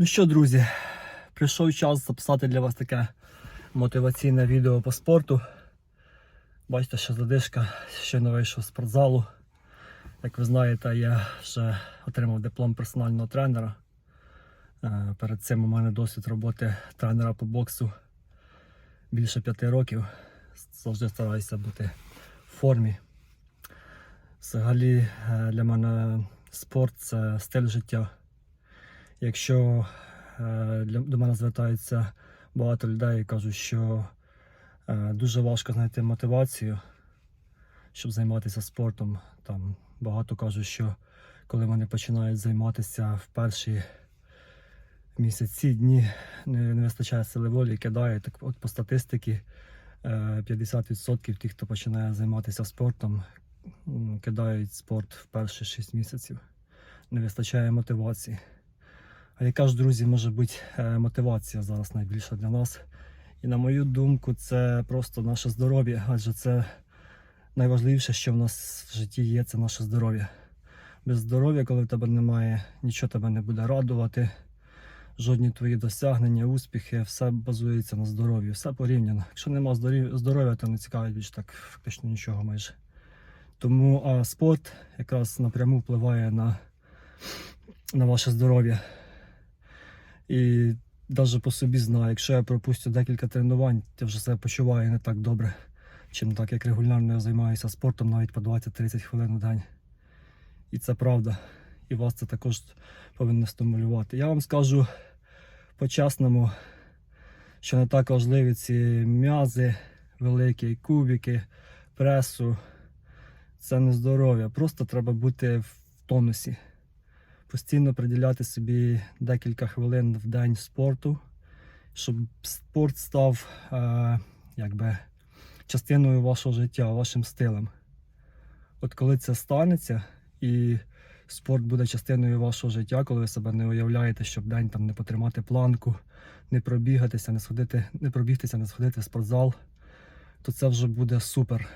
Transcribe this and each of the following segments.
Ну що, друзі, прийшов час записати для вас таке мотиваційне відео по спорту. Бачите, що задишка, щойно вийшов з спортзалу. Як ви знаєте, я вже отримав диплом персонального тренера. Е, Перед цим у мене досвід роботи тренера по боксу більше п'яти років. Завжди стараюся бути в формі. Взагалі е, для мене спорт це стиль життя. Якщо е, для, до мене звертаються багато людей і кажуть, що е, дуже важко знайти мотивацію, щоб займатися спортом. Там багато кажуть, що коли вони починають займатися в перші місяці, дні, не, не вистачає сили волі і кидають. Так от по статистиці е, 50% тих, хто починає займатися спортом, кидають спорт в перші 6 місяців. Не вистачає мотивації. А яка ж, друзі, може бути е, мотивація зараз найбільша для нас? І на мою думку, це просто наше здоров'я, адже це найважливіше, що в нас в житті є, це наше здоров'я. Без здоров'я, коли в тебе немає, нічого тебе не буде радувати, жодні твої досягнення, успіхи, все базується на здоров'ї, все порівняно. Якщо нема здоров'я, то не цікавить більше так фактично нічого майже. Тому а спорт якраз напряму впливає на, на ваше здоров'я. І навіть по собі знаю, якщо я пропустю декілька тренувань, я вже себе почуваю не так добре, чим так, як регулярно я займаюся спортом навіть по 20-30 хвилин у день. І це правда. І вас це також повинно стимулювати. Я вам скажу по-чесному, що не так важливі ці м'язи, великі кубики, пресу. Це не здоров'я. Просто треба бути в тонусі постійно приділяти собі декілька хвилин в день спорту, щоб спорт став е, якби частиною вашого життя, вашим стилем. От коли це станеться і спорт буде частиною вашого життя, коли ви себе не уявляєте, щоб день там не потримати планку, не пробігатися, не сходити, не пробігтися, не сходити в спортзал, то це вже буде супер.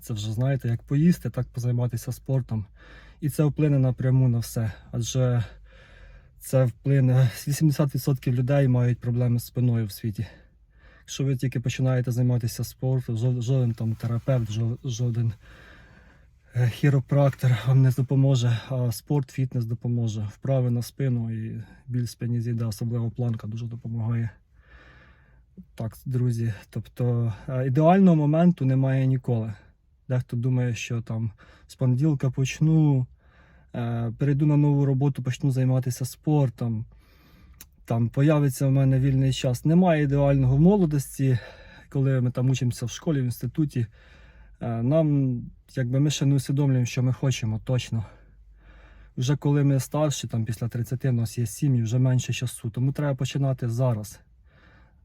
Це вже знаєте, як поїсти, так позайматися спортом. І це вплине напряму на все. Адже це вплине 80% людей мають проблеми з спиною в світі. Якщо ви тільки починаєте займатися спортом, жоден там терапевт, жоден е, хіропрактор вам не допоможе, а спорт, фітнес допоможе. Вправи на спину і біль спині зійде, особливо планка дуже допомагає. Так, друзі, тобто е, ідеального моменту немає ніколи. Дехто думає, що там з понеділка почну, е, перейду на нову роботу, почну займатися спортом. Там появиться в мене вільний час. Немає ідеального в молодості, коли ми там учимося в школі, в інституті. Е, нам, якби ми ще не усвідомлюємо, що ми хочемо точно. Вже коли ми старші, там після 30 у нас є сім'ї, вже менше часу. Тому треба починати зараз.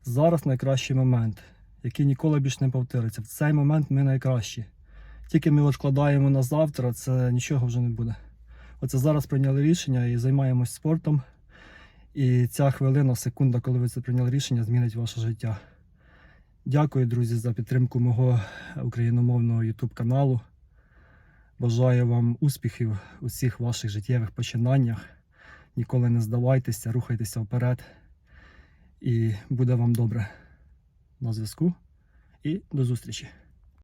Зараз найкращий момент, який ніколи більше не повториться. В цей момент ми найкращі. Тільки ми відкладаємо на завтра, це нічого вже не буде. Оце зараз прийняли рішення і займаємось спортом. І ця хвилина, секунда, коли ви це прийняли рішення, змінить ваше життя. Дякую, друзі, за підтримку мого україномовного YouTube каналу. Бажаю вам успіхів у всіх ваших життєвих починаннях. Ніколи не здавайтеся, рухайтеся вперед. І буде вам добре. На зв'язку. І до зустрічі!